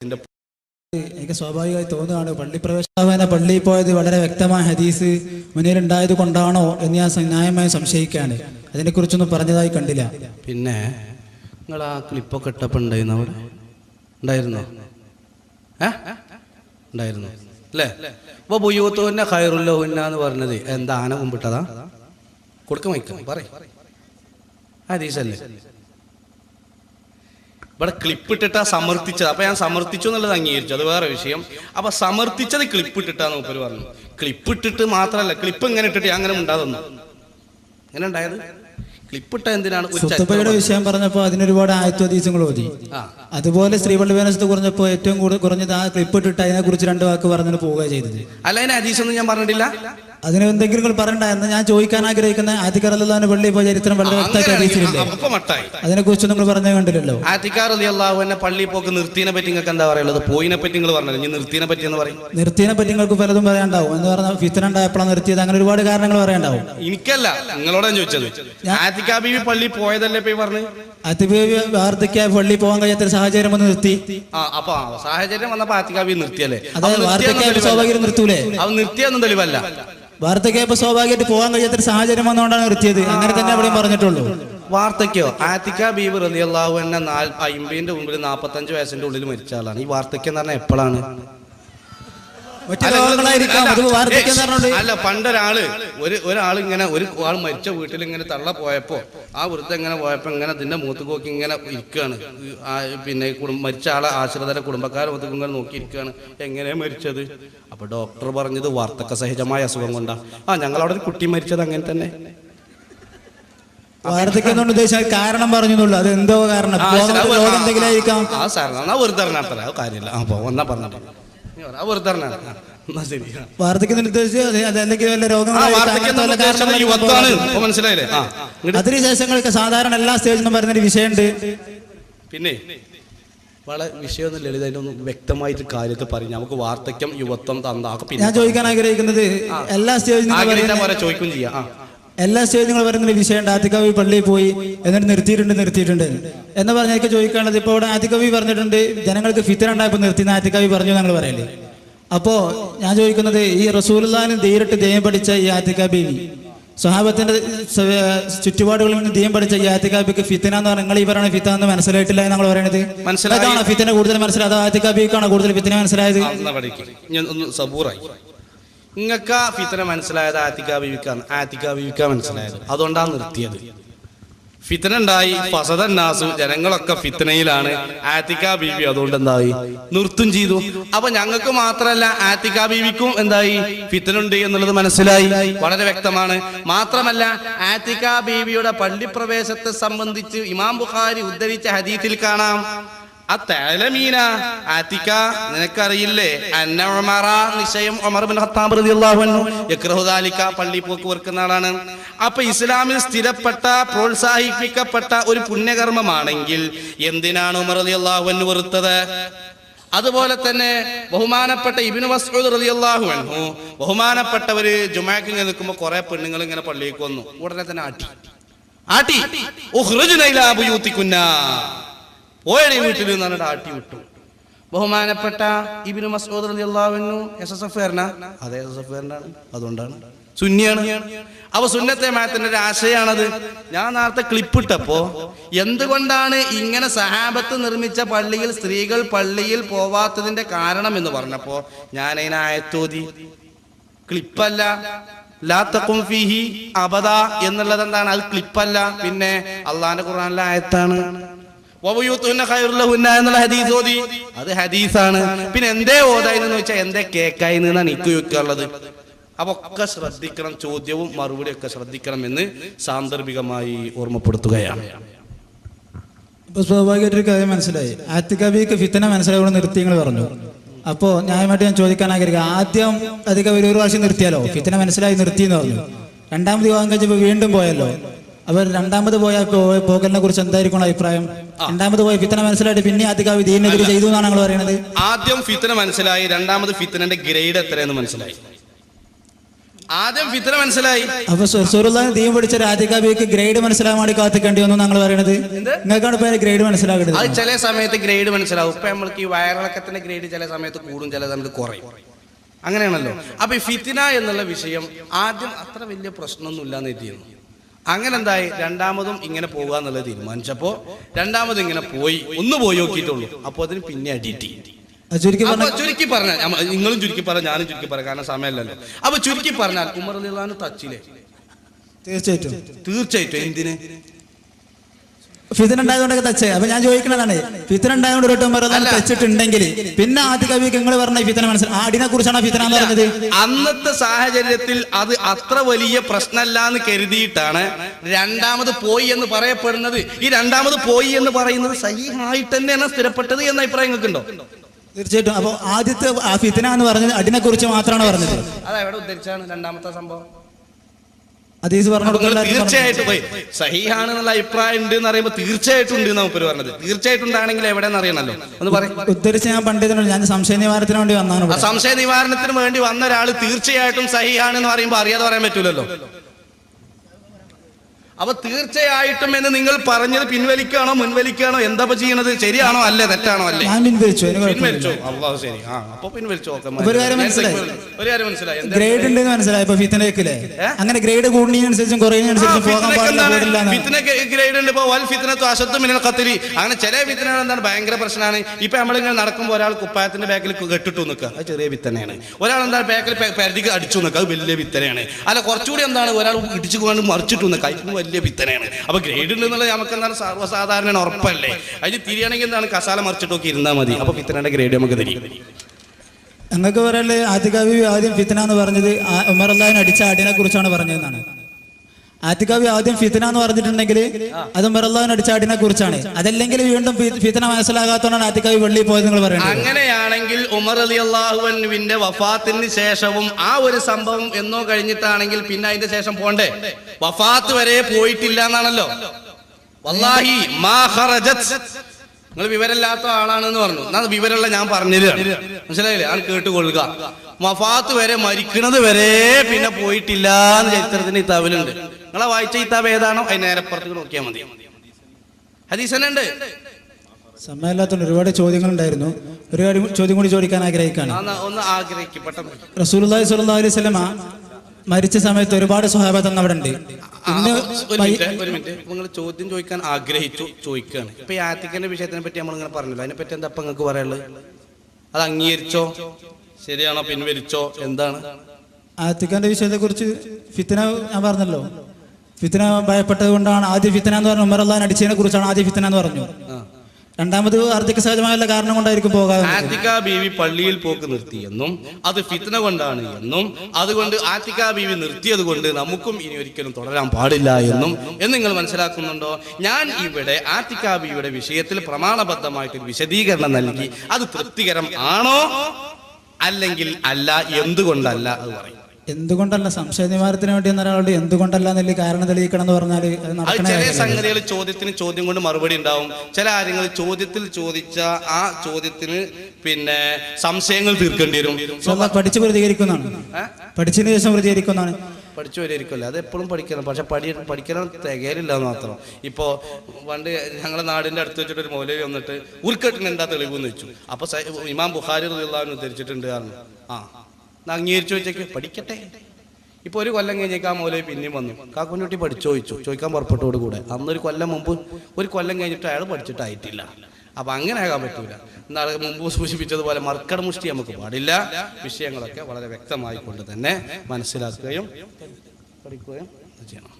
ഇതിന്റെ എനിക്ക് സ്വാഭാവികമായി തോന്നുകയാണ് പള്ളി പ്രവേശന പള്ളിയിൽ പോയത് വളരെ വ്യക്തമായ ഹദീസ് മുന്നിലുണ്ടായത് കൊണ്ടാണോ എന്ന് ഞാൻ ന്യായമായി ന്യായമായി സംശയിക്കുകയാണ്. അതിനെക്കുറിച്ചൊന്നും പറഞ്ഞതായി കണ്ടില്ല. പിന്നെ നിങ്ങൾ ആ ക്ലിപ്പൊക്കെ ഇട്ടപ്പോൾ ഉണ്ടായിരുന്നു അവിടെ ഉണ്ടായിരുന്നോ? ഏ? ഉണ്ടായിരുന്നു? അല്ലേ? അപ്പൊ ബുയൂത്തുന്ന എന്ന് പറഞ്ഞത് എന്താ ആന കുമ്പിട്ടതാ കൊടുക്ക വയ്ക്കാം പറ ഹദീസല്ലേ? ഇവിടെ ക്ലിപ്പ് ഇട്ടിട്ടാ സമർത്ഥിച്ചത്. അപ്പൊ ഞാൻ സമർത്ഥിച്ചു എന്നുള്ളത് അംഗീകരിച്ചു. അത് വേറെ വിഷയം. അപ്പൊ സമർത്ഥിച്ചത് ക്ലിപ്പ് ഇട്ടിട്ടാന്ന് മൂപ്പര് പറഞ്ഞു. ക്ലിപ്പ് ഇട്ടിട്ട് മാത്രമല്ല ക്ലിപ്പ് ഇങ്ങനെ ഇട്ടിട്ട് ഞാൻ അങ്ങനെ ഉണ്ടാകുന്നു എങ്ങനെ ഉണ്ടായത്? ക്ലിപ്പ് ഇട്ട എന്തിനാണ് സുത്തപ്പയുടെ വിഷയം പറഞ്ഞപ്പോൾ അതിനൊരുപാട് ആയത്വദീസങ്ങൾ ഓതി. അതുപോലെ സ്ത്രീപള്ളി വേനസ്ത് കുറഞ്ഞപ്പോൾ ഏറ്റവും കൂടുതൽ കുറഞ്ഞത് ആ ക്ലിപ്പ് ഇട്ടിട്ട് അതിനെക്കുറിച്ച് രണ്ട് വാക്ക് പറഞ്ഞിട്ട് പോവുക ചെയ്തത്. അല്ല അതിന് ഹദീസൊന്നും ഞാൻ പറഞ്ഞിട്ടില്ല. അതിന് എന്തെങ്കിലും പറയണ്ട. എന്ന് ഞാൻ ചോദിക്കാൻ ആഗ്രഹിക്കുന്ന ആദിക്കറല്ലാന്ന് പള്ളി പോയ ചരിത്രം വളരെ വ്യക്തമായിട്ട് അപ്പൊ മട്ടായി. അതിനെക്കുറിച്ച് നിങ്ങൾ പറഞ്ഞു കണ്ടില്ലല്ലോ. ആറ്റിക്കാർ അലി പള്ളിയിൽ പള്ളി പോക്ക് നിർത്തിനെ പറ്റി നിങ്ങൾക്ക് എന്താ പറയുള്ളത് പോയിനെ പറ്റി നിങ്ങൾ പറഞ്ഞു ഇനി നിർത്തിനെ പറ്റി എന്ന് പറയും. നിർത്തിനെ പറ്റി നിങ്ങൾക്ക് പലതും പറയാണ്ടാവും എന്ന് പറഞ്ഞാൽ ഫിത്തന ഉണ്ടായപ്പോഴാണ് നിർത്തിയത്. അങ്ങനെ ഒരുപാട് കാരണങ്ങൾ പറയാണ്ടാവും എനിക്കല്ല. നിങ്ങളോടാ ചോദിച്ചത്. ആറ്റിക്കാ ബീവി പള്ളി പോയതല്ലേ പോയി പറഞ്ഞു? അതിബേബി വാർദ്ധക്യ പള്ളി പോകാൻ കഴിയാത്ത സാഹചര്യം ഒന്ന് നിർത്തി. അപ്പൊ സാഹചര്യം വന്നപ്പോ ആറ്റിക്കാ ബീവി നിർത്തിയല്ലേ? അതായത് വാർദ്ധക്യ സ്വാഭാവികം നിർത്തൂലേ? അവൻ നിർത്തിയൊന്നും തെളിവല്ല. വാർദ്ധക്യ സ്വാഭാവികമായിട്ട് പോകാൻ കഴിയാത്തൊരു സാഹചര്യം വന്നുകൊണ്ടാണ് നിർത്തിയത്. അങ്ങനെ തന്നെ അവിടെയും പറഞ്ഞിട്ടുള്ളൂ. വാർത്തയ്ക്കോ ആത്തിക്ക ബീബ് അള്ളാഹു എന്നെ നാല് മുമ്പിൽ നാപ്പത്തഞ്ച് വയസ്സിന്റെ ഉള്ളിൽ മരിച്ച ആളാണ്. ഈ വാർത്തയ്ക്ക് എന്ന് പറഞ്ഞാൽ എപ്പോഴാണ് മറ്റു രോഗങ്ങളായിരിക്കാം അത് വാർദ്ധക്യം എന്ന് പറഞ്ഞോണ്ട് അല്ല പണ്ടൊരാൾ ഒരു ഒരാൾ ഇങ്ങനെ ഒരു ആൾ മരിച്ച വീട്ടിൽ ഇങ്ങനെ തള്ള പോയപ്പോ ആ വൃദ്ധ ഇങ്ങനെ പോയപ്പോ ഇങ്ങനെ ഇതിന്റെ മൂത്ത് നോക്കി ഇങ്ങനെ ഇരിക്കുകയാണ് പിന്നെ മരിച്ച ആളെ ആശ്രിതരെ കുടുംബക്കാരെ ഒതുക്കും ഇങ്ങനെ നോക്കി ഇരിക്കുകയാണ് എങ്ങനെ മരിച്ചത്? അപ്പൊ ഡോക്ടർ പറഞ്ഞത് വാർത്തക്ക സഹജമായ അസുഖം കൊണ്ടാ. ആ ഞങ്ങളവിടെ ഒരു കുട്ടി മരിച്ചത് അങ്ങനെ തന്നെ. വാർദ്ധക്യം എന്നുകൊണ്ട് ഉദ്ദേശിച്ച കാരണം പറഞ്ഞുള്ളൂ അത് എന്തോ കാരണം? എന്തെങ്കിലും ആയിരിക്കാം. ആ സാർ എന്നാ വെറുതെ അറിഞ്ഞാത്തല്ല കാര്യമില്ല. ആ പോ എന്നാ മനസ്സിലായില്ലേ? അതിനുശേഷങ്ങൾക്ക് സാധാരണ എല്ലാ സ്റ്റേജിലും പറയുന്നൊരു വിഷയമുണ്ട്. പിന്നെ വളരെ വിഷയമൊന്നും ലളിത വ്യക്തമായിട്ട് കാര്യത്തിൽ പറഞ്ഞു നമുക്ക് വാർദ്ധക്യം യുവത്വം പിന്നെ ഞാൻ ചോദിക്കാൻ ആഗ്രഹിക്കുന്നത് എല്ലാ പോലെ ചോദിക്കും ചെയ്യാം. എല്ലാ സ്റ്റേജുകൾ വരുന്ന വിഷയം ആദികവി പള്ളിയിൽ പോയി. എന്നിട്ട് നിർത്തിയിട്ടുണ്ട് നിർത്തിയിട്ടുണ്ട്. എന്ന് പറഞ്ഞ എനിക്ക് ചോദിക്കാനുള്ളത് ഇപ്പോൾ ഇവിടെ ആദികവി പറഞ്ഞിട്ടുണ്ട്. ജനങ്ങൾക്ക് ഫിത്തന ഉണ്ടായപ്പോൾ നിർത്തി ആദികവി പറഞ്ഞു ഞങ്ങൾ പറയല്ലേ അപ്പോൾ ഞാൻ ചോദിക്കുന്നത് ഈ റസൂലുള്ളാഹിന് നേരിട്ട് ദൈവം പഠിച്ച ഈ ബീവി സ്വഹാബത്തിന്റെ ചുറ്റുപാടുകളിൽ നിന്ന് ദീയം പഠിച്ച ഈ ആത്തിക്ക ബിക്ക് ഫിത്തന എന്ന് പറഞ്ഞാൽ നിങ്ങൾ ഈ പറയുന്ന ഫിത്തന എന്ന് മനസ്സിലായിട്ടില്ല ഞങ്ങൾ പറയുന്നത് മനസ്സിലായി. ഫിത്തന കൂടുതൽ മനസ്സിലായത്. ആത്തിക്ക ബിക്കാണോ കൂടുതൽ ഫിത്തന മനസ്സിലായത്. ഞാൻ ഒന്ന് സബൂറായി. ഇങ്ങക്ക ഫിത്തന മനസ്സിലായത് ആത്തിക്ക ബീവിക്കാണ് ആത്തിക്ക ബീവിക്ക മനസ്സിലായത്. അതുകൊണ്ടാണ് നിർത്തിയത്. ഫിത്തന ഉണ്ടായി ഫസദന്നാസു ജനങ്ങളൊക്കെ ഫിത്തനയിലാണ് ആത്തിക്ക ബീവി അതുകൊണ്ട് എന്തായി? നിർത്തും ചെയ്തു. അപ്പൊ ഞങ്ങൾക്ക് മാത്രമല്ല ആത്തിക്ക ബീവിക്കും എന്തായി? ഫിത്തനുണ്ട് എന്നുള്ളത് മനസ്സിലായി. വളരെ വ്യക്തമാണ്. മാത്രമല്ല ആത്തിക്ക ബീവിയുടെ പള്ളിപ്രവേശത്തെ സംബന്ധിച്ച് ഇമാം ബുഖാരി ഉദ്ധരിച്ച ഹദീത്തിൽ കാണാം. അത്തലമീന ആത്തിക്ക നിനക്കറിയില്ലേ? അന്ന ഉമറ നിശ്ചയം ഉമർ ബിൻ ഖത്താബ് റളിയല്ലാഹു ദാലിക പള്ളി പോക്ക് വെറുക്കുന്ന ആളാണ്. അപ്പൊ ഇസ്ലാമിൽ സ്ഥിരപ്പെട്ട പ്രോത്സാഹിപ്പിക്കപ്പെട്ട ഒരു പുണ്യകർമ്മമാണെങ്കിൽ എന്തിനാണ് ഉമർ റളിയല്ലാഹു അൻഹു വെറുത്തത്? അതുപോലെ തന്നെ ബഹുമാനപ്പെട്ട ഇബിനു മസ്ഊദ് റളിയല്ലാഹു അൻഹു ബഹുമാനപ്പെട്ടവര് ജുമാക്ക് ഇങ്ങനെ നിൽക്കുമ്പോൾ കുറെ പെണ്ണുങ്ങൾ ഇങ്ങനെ പള്ളിയിലേക്ക് വന്നു. ഉടനെ തന്നെ ആട്ടി. ആട്ടി. പോയടി വീട്ടിൽ നിന്ന് പറഞ്ഞിട്ട് ആട്ടി വിട്ടു. ബഹുമാനപ്പെട്ട Ibnu Masood S S F അതെ എസ് എസ് എഫ് അതുകൊണ്ടാണ്. സുന്നിയാണ്. അവ സുന്നത്തെ മാത്തിന്റെ ഒരു ആശയാണത്. ഞാൻ നേരത്തെ ക്ലിപ്പ് ഇട്ടപ്പോ എന്തുകൊണ്ടാണ് ഇങ്ങനെ സഹാബത്ത് നിർമ്മിച്ച പള്ളിയിൽ സ്ത്രീകൾ പള്ളിയിൽ പോവാത്തതിന്റെ കാരണം എന്ന് പറഞ്ഞപ്പോ ഞാൻ അതിനെ ആയത്തോതി ക്ലിപ്പല്ല അബദ എന്നുള്ളത് എന്താണ്? അത് ക്ലിപ്പല്ല പിന്നെ അള്ളാന്റെ ഖുറാനിലെ ആയത്താണ്. എന്നുള്ള ഹദീസ് ഓതി. അത് ഹദീസാണ്. പിന്നെ എന്തേ ഓതായി എന്ന് വെച്ചാൽ എന്തേ കേക്കായി നിന്നാണ് എനിക്ക് ചോദിക്കാനുള്ളത് അപ്പൊ ഒക്കെ ശ്രദ്ധിക്കണം ചോദ്യവും മറുപടിയും ഒക്കെ ശ്രദ്ധിക്കണം എന്ന് സാന്ദർഭികമായി ഓർമ്മപ്പെടുത്തുകയാണ്. ഇപ്പൊ സ്വാഭാവികമായിട്ടൊരു കാര്യം മനസ്സിലായി. ആത്തികവിക്ക് ഫിത്തന മനസ്സിലായി നിർത്തി നിങ്ങൾ പറഞ്ഞു. അപ്പോ ന്യായമായിട്ട് ഞാൻ ചോദിക്കാൻ ആഗ്രഹിക്കുക ആദ്യം അധികം ഒരു പ്രാവശ്യം നിർത്തിയാലോ? ഫിത്തന മനസ്സിലായി നിർത്തി എന്ന് പറഞ്ഞു. രണ്ടാമത് വിവാഹം കഴിച്ചപ്പോ വീണ്ടും പോയല്ലോ? അവർ രണ്ടാമത് പോയ പോകലിനെ കുറിച്ച് എന്തായിരിക്കും അഭിപ്രായം? രണ്ടാമത് പോയ ഫിത്തന മനസ്സിലായിട്ട് പിന്നെ അധികം ദീനെതിരെ ചെയ്തു എന്നാണ് ഞങ്ങൾ പറയുന്നത്. ആദ്യം ഫിത്തന മനസ്സിലായി രണ്ടാമത് ഫിത്തനന്റെ ഗ്രേഡ് എത്രയെന്ന് മനസ്സിലായി. ആദ്യം ഫിത്തന മനസ്സിലായി. അപ്പൊ സുറുല്ലാൻ ദീൻ പഠിച്ച രാധികാബിക്ക് ഗ്രേഡ് മനസ്സിലാകാൻ വേണ്ടി കാത്തിക്കേണ്ടി വന്നു ഞങ്ങൾ പറയണത് നിങ്ങൾക്കാണ് ഇപ്പൊ ഗ്രേഡ് മനസ്സിലാകുന്നത് അത് ചില സമയത്ത് ഗ്രേഡ് മനസ്സിലാവും. ഇപ്പൊ നമ്മൾക്ക് ഈ വയറിളക്കത്തിന്റെ ഗ്രേഡ് ചില സമയത്ത് കൂടും ചില സമയത്ത് കുറയും. അങ്ങനെയാണല്ലോ. അപ്പൊ ഈ ഫിത്തിന എന്നുള്ള വിഷയം ആദ്യം അത്ര വലിയ പ്രശ്നമൊന്നും ഇല്ലാന്ന് എത്തിയിരുന്നു അങ്ങനെ എന്തായി രണ്ടാമതും ഇങ്ങനെ പോകുക എന്നുള്ളത് തീരുമാനിച്ചപ്പോ രണ്ടാമതും ഇങ്ങനെ പോയി. ഒന്ന് പോയി നോക്കിയിട്ടുള്ളൂ. അപ്പൊ അതിന് പിന്നെ അടിയിട്ടി ചുരുക്കി പറഞ്ഞാൽ നിങ്ങളും ചുരുക്കി പറഞ്ഞ ഞാനും ചുരുക്കി പറയാം കാരണം സമയമല്ലല്ലോ. അപ്പൊ ചുരുക്കി പറഞ്ഞാൽ ഉമർ അലിള്ളാന് തച്ചില്ലേ? തീർച്ചയായിട്ടും. തീർച്ചയായിട്ടും. എന്തിന്? ഫിത്തൻ ഉണ്ടായതുകൊണ്ടൊക്കെ തച്ച്. അപ്പൊ ഞാൻ ചോദിക്കുന്നതാണ് ഫിത്തൻ ഉണ്ടായതുകൊണ്ട് ഒരു വട്ടം പറഞ്ഞാൽ. തച്ചിട്ടുണ്ടെങ്കിൽ പിന്നെ ആദ്യ കവിക്ക് നിങ്ങൾ പറഞ്ഞ ഫിത്തന മനസ്സിലായി ആടിനെ കുറിച്ചാണ് ഫിത്തന എന്ന് പറഞ്ഞത്? അന്നത്തെ സാഹചര്യത്തിൽ അത് അത്ര വലിയ പ്രശ്നമല്ല എന്ന് കരുതിയിട്ടാണ് രണ്ടാമത് പോയി എന്ന് പറയപ്പെടുന്നത്. ഈ രണ്ടാമത് പോയി എന്ന് പറയുന്നത് സഹിഹായിട്ട് തന്നെയാണ് സ്ഥിരപ്പെട്ടത് എന്ന അഭിപ്രായം നിങ്ങൾക്കുണ്ടോ തീർച്ചയായിട്ടും. അപ്പൊ ആദ്യത്തെ ഫിത്തന എന്ന് പറഞ്ഞത് അടിനെ കുറിച്ച് മാത്രമാണ് പറഞ്ഞത്? അതെവിടെ ഉദ്ധരിച്ചാണ് രണ്ടാമത്തെ സംഭവം അതീസ് പറഞ്ഞു അപ്പൊ നിങ്ങൾ കൊടുക്കാൻ തീർച്ചയായിട്ടും പോയി. സഹിഹാണെന്നുള്ള അഭിപ്രായം ഉണ്ട് എന്ന് പറയുമ്പോൾ തീർച്ചയായിട്ടും ഉണ്ട് എന്നാ ഉപ്പര് പറഞ്ഞത്. തീർച്ചയായിട്ടും ഉണ്ടാണെങ്കിൽ എവിടെയെന്ന് അറിയണല്ലോ. ഒന്ന് പറയും. ഉദ്ധരിച്ച് ഞാൻ പണ്ഡിതനോട് ഞാൻ സംശയ നിവാരണത്തിന് വേണ്ടി വന്നാണ്. സംശയ നിവാരണത്തിന് വേണ്ടി വന്ന ഒരാൾ തീർച്ചയായിട്ടും സഹിയാണെന്ന് പറയുമ്പോൾ അറിയാതെ പറയാൻ പറ്റൂലല്ലോ. അപ്പൊ തീർച്ചയായിട്ടും എന്ന് നിങ്ങൾ പറഞ്ഞത് പിൻവലിക്കാണോ മുൻവലിക്കാണോ എന്താ ചെയ്യണത്? ശരിയാണോ അല്ലേ തെറ്റാണോ അല്ലേ? പിൻവലിച്ചു അള്ളാഹു ശരി. ആ അപ്പൊ പിൻവലിച്ചോ ഓക്കെ ഒരു കാര്യം മനസ്സിലായി. ഒരു കാര്യം മനസ്സിലായി. ഗ്രേഡ് മനസ്സിലായി. ഇപ്പൊ ഫിത്തനേക്കില്ലേ അങ്ങനെ ഗ്രേഡ് കൂടുന്നതിനനുസരിച്ചും കുറയുന്നതിനനുസരിച്ചും പോകാൻ പാടില്ല ഗ്രേഡ് ഉണ്ട്. ഇപ്പൊ വൽ ഫിത്തിനത്തു അശത്തു മിനൽ ഖത്തലി അങ്ങനെ ചില വിത്തനെന്താണ് എന്താണ്? ഭയങ്കര പ്രശ്നമാണ്. ഇപ്പൊ നമ്മളിങ്ങനെ നടക്കുമ്പോൾ ഒരാൾ കുപ്പായത്തിന്റെ ബാക്കിൽ കെട്ടിട്ടു നിൽക്കുക. അത് ചെറിയ വിത്തനയാണ്. ഒരാൾ എന്താ ബാക്കിൽ പരിധിക്ക് അടിച്ചു നിൽക്കുക. അത് വലിയ വിത്തനയാണ്. അല്ല കുറച്ചുകൂടി എന്താണ്? ഒരാൾ ഇടിച്ചു കൊണ്ട് മറിച്ചിട്ടു നിൽക്കുക. വലിയ വിത്തനയാണ് അപ്പൊ ഗ്രേഡ് ഉണ്ടെന്നുള്ളത് നമുക്ക് എന്താണ് സർവസാധാരണ ഉറപ്പല്ലേ? അതിന് തിരിയണമെങ്കിൽ എന്താണ്? കസാല മറിച്ചിട്ട് നോക്കി ഇരുന്നാൽ മതി. അപ്പൊ പിത്തനയുടെ ഗ്രേഡ് നമുക്ക് തരും. എന്നൊക്കെ പറയാനുള്ളത് ആദ്യകാവി ആദ്യം ഫിത്തന എന്ന് പറഞ്ഞത് ഉമർ അള്ളാഹിനെ അടിച്ച അടിനെ കുറിച്ചാണ് പറഞ്ഞതെന്നാണ്. ആദ്യകവി ആദ്യം ഫിത്തന എന്ന് പറഞ്ഞിട്ടുണ്ടെങ്കിൽ അത് ഉമർ അടിച്ചാടിനെ അടിച്ച കുറിച്ചാണ്. അതല്ലെങ്കിൽ വീണ്ടും ഫിത്തന മനസ്സിലാകാത്തോണ്ടാണ് ആദ്യകവി വെള്ളി പോയത് നിങ്ങൾ പറയുന്നത്. അങ്ങനെയാണെങ്കിൽ ഉമർ അലി അള്ളാഹുവിന്റെ വഫാത്തിന് ശേഷവും ആ ഒരു സംഭവം എന്നോ കഴിഞ്ഞിട്ടാണെങ്കിൽ പിന്നെ അതിന്റെ ശേഷം പോണ്ടേ? വഫാത്ത് വരെ പോയിട്ടില്ല എന്നാണല്ലോ. വല്ലാഹി നിങ്ങൾ വിവരമില്ലാത്ത ആളാണെന്ന് പറഞ്ഞു. എന്നാൽ വിവരമുള്ള ഞാൻ പറഞ്ഞുതരാണ് മനസ്സിലായില്ലേ? ആണ് കേട്ടുകൊള്ളുക. വഫാത്ത് വരെ മരിക്കണത് വരെ പിന്നെ പോയിട്ടില്ല എന്ന് ചരിത്രത്തിന് ഇത്താവിലുണ്ട് നിങ്ങളെ വായിച്ച കിതാബ് ഏതാണോ അതിന് നേരപ്പുറത്തേക്ക് നോക്കിയാൽ മതി. ഹദീസ് തന്നെ ഉണ്ട്. സമയമില്ലാത്തതുകൊണ്ട് ഒരുപാട് ചോദ്യങ്ങൾ ഉണ്ടായിരുന്നു ഒരു കാര്യം ചോദ്യം കൂടി ചോദിക്കാൻ ആഗ്രഹിക്കുകയാണ്. ഒന്ന് ആഗ്രഹിക്കും റസൂലുള്ളാഹി സ്വല്ലല്ലാഹി അലൈഹി വസല്ലമ മരിച്ച സമയത്ത് ഒരുപാട് സ്വഭാവം അവിടെ ഉണ്ട്. ഒരു മിനിറ്റ് നിങ്ങൾ ചോദ്യം ചോദിക്കാൻ ആഗ്രഹിച്ചു ചോദിക്കുകയാണ്. ഇപ്പൊ ഈ ആത്തിക്കന്റെ വിഷയത്തിനെ പറ്റി നമ്മൾ ഇങ്ങനെ പറഞ്ഞല്ലോ? അതിനെ പറ്റി എന്താ നിങ്ങൾക്ക് പറയാനുള്ളത്? അത് അംഗീകരിച്ചോ? ശരിയാണോ? പിൻവലിച്ചോ? എന്താണ്? ആത്തിക്കാന്റെ വിഷയത്തെ കുറിച്ച് ഫിത്തന ഞാൻ പറഞ്ഞല്ലോ. ഫിത്തന ഭയപ്പെട്ടത് കൊണ്ടാണ് ആദ്യ ഫിത്തന എന്ന് പറഞ്ഞ ഉമർ അള്ളഹാൻ അടിച്ചതിനെ കുറിച്ചാണ് ആദ്യ ഫിത്തന എന്ന് പറഞ്ഞു. രണ്ടാമത് ആർത്തിക സഹജമായുള്ള കാരണം കൊണ്ടായിരിക്കും ആത്തിക്ക ബീവി പള്ളിയിൽ പോക്ക് നിർത്തിയെന്നും അത് ഫിത്തന കൊണ്ടാണ് എന്നും അതുകൊണ്ട് ആർത്തിക ബീവി നിർത്തിയത് കൊണ്ട് നമുക്കും ഇനി ഒരിക്കലും തുടരാൻ പാടില്ല എന്നും എന്ന് നിങ്ങൾ മനസ്സിലാക്കുന്നുണ്ടോ? ഞാൻ ഇവിടെ ആർത്തിക ബീവിയുടെ വിഷയത്തിൽ പ്രമാണബദ്ധമായിട്ട് വിശദീകരണം നൽകി. അത് തൃപ്തികരം ആണോ? അല്ലെങ്കിൽ അല്ല എന്തുകൊണ്ടല്ല അത് പറയും. എന്തുകൊണ്ടല്ല സംശയ നിവാരണത്തിന് വേണ്ടി എന്ന ഒരാളോട് എന്തുകൊണ്ടല്ല എന്നുള്ള കാരണം തെളിയിക്കണം എന്ന് പറഞ്ഞാൽ അത് ചില. സംഗതികൾ ചോദ്യത്തിന് ചോദ്യം കൊണ്ട് മറുപടി ഉണ്ടാവും. ചില കാര്യങ്ങൾ ചോദ്യത്തിൽ ചോദിച്ച ആ ചോദ്യത്തിന് പിന്നെ സംശയങ്ങൾ തീർക്കേണ്ടി വരും. പഠിച്ചു പ്രതികരിക്കുന്നതാണ്? പഠിച്ചതിന് ശേഷം പ്രതികരിക്കുന്നതാണ്. പഠിച്ചു വരികയല്ലേ അത് എപ്പോഴും പഠിക്കണം. പക്ഷെ പഠി പഠിക്കണം തികയലില്ല എന്ന് മാത്രം. ഇപ്പോൾ പണ്ട് ഞങ്ങളുടെ നാടിന്റെ അടുത്ത് വെച്ചിട്ട് ഒരു മൗലവി വന്നിട്ട് ഉൾക്കെട്ടിന് എന്താ തെളിവെന്ന് വെച്ചു അപ്പോൾ ഇമാം ബുഹാരി റളിയല്ലാഹു ഉദ്ധരിച്ചിട്ടുണ്ട് കാരണം ആ. അംഗീകരിച്ചു ചോദിച്ചേക്ക് പഠിക്കട്ടെ. ഇപ്പൊ ഒരു കൊല്ലം കഴിഞ്ഞേക്ക് ആ മൗലവി പിന്നെയും വന്നു. കാക്കുഞ്ഞുട്ടി പഠിച്ചു ചോദിച്ചു. ചോദിക്കാൻ പുറപ്പെട്ടോട് കൂടെ. അന്നൊരു കൊല്ലം മുമ്പ് ഒരു കൊല്ലം കഴിഞ്ഞിട്ട് അയാൾ പഠിച്ചിട്ടായിട്ടില്ല. അപ്പൊ അങ്ങനെ ആകാൻ പറ്റൂല. എന്നാൽ മുമ്പ് സൂചിപ്പിച്ചതുപോലെ മർക്കട മുഷ്ടി നമുക്ക് പാടില്ല. വിഷയങ്ങളൊക്കെ വളരെ വ്യക്തമായിക്കൊണ്ട് തന്നെ മനസ്സിലാക്കുകയും പഠിക്കുകയും ചെയ്യണം.